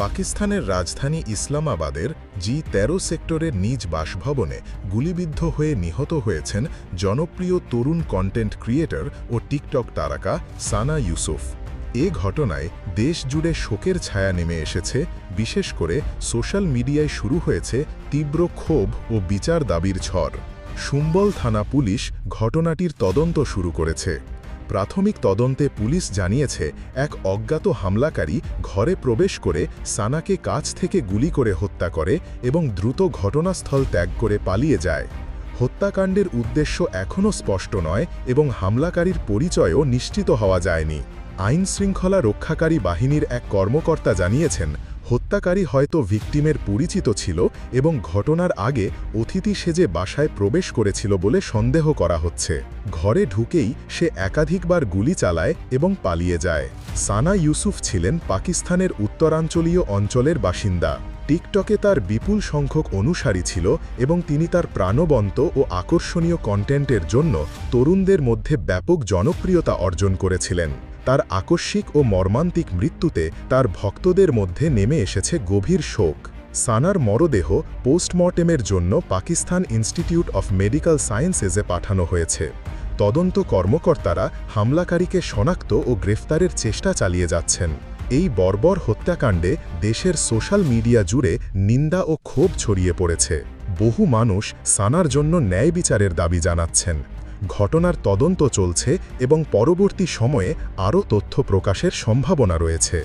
পাকিস্তানের রাজধানী ইসলামাবাদের জি তেরো সেক্টরের নিজ বাসভবনে গুলিবিদ্ধ হয়ে নিহত হয়েছেন জনপ্রিয় তরুণ কন্টেন্ট ক্রিয়েটর ও টিকটক তারকা সানা ইউসুফ। এ ঘটনায় দেশ জুড়ে শোকের ছায়া নেমে এসেছে, বিশেষ করে সোশ্যাল মিডিয়ায় শুরু হয়েছে তীব্র ক্ষোভ ও বিচার দাবির ঝড়। সুম্বল থানা পুলিশ ঘটনাটির তদন্ত শুরু করেছে। প্রাথমিক তদন্তে পুলিশ জানিয়েছে, এক অজ্ঞাত হামলাকারী ঘরে প্রবেশ করে সানাকে কাছ থেকে গুলি করে হত্যা করে এবং দ্রুত ঘটনাস্থল ত্যাগ করে পালিয়ে যায়। হত্যাকাণ্ডের উদ্দেশ্য এখনও স্পষ্ট নয় এবং হামলাকারীর পরিচয়ও নিশ্চিত হওয়া যায়নি। আইন শৃঙ্খলা রক্ষাকারী বাহিনীর এক কর্মকর্তা জানিয়েছেন হত্যাকারী হয়তো ভিকটিমের পরিচিত ছিল এবং ঘটনার আগে অতিথি সেজে বাসায় প্রবেশ করেছিল বলে সন্দেহ করা হচ্ছে। ঘরে ঢুকেই সে একাধিকবার গুলি চালায় এবং পালিয়ে যায়। সানা ইউসুফ ছিলেন পাকিস্তানের উত্তরাঞ্চলীয় অঞ্চলের বাসিন্দা। টিকটকে তার বিপুল সংখ্যক অনুসারী ছিল এবং তিনি তার প্রাণবন্ত ও আকর্ষণীয় কন্টেন্টের জন্য তরুণদের মধ্যে ব্যাপক জনপ্রিয়তা অর্জন করেছিলেন। তার আকস্মিক ও মর্মান্তিক মৃত্যুতে তার ভক্তদের মধ্যে নেমে এসেছে গভীর শোক। সানার মরদেহ পোস্টমর্টেমের জন্য পাকিস্তান ইনস্টিটিউট অফ মেডিকেল সায়েন্সেসে পাঠানো হয়েছে। তদন্ত কর্মকর্তারা হামলাকারীকে শনাক্ত ও গ্রেফতারের চেষ্টা চালিয়ে যাচ্ছেন। এই বর্বর হত্যাকাণ্ডে দেশের সোশ্যাল মিডিয়া জুড়ে নিন্দা ও ক্ষোভ ছড়িয়ে পড়েছে। বহু মানুষ সানার জন্য ন্যায় বিচারের দাবি জানাচ্ছেন। ঘটনার তদন্ত চলছে এবং পরবর্তী সময়ে আরও তথ্য প্রকাশের সম্ভাবনা রয়েছে।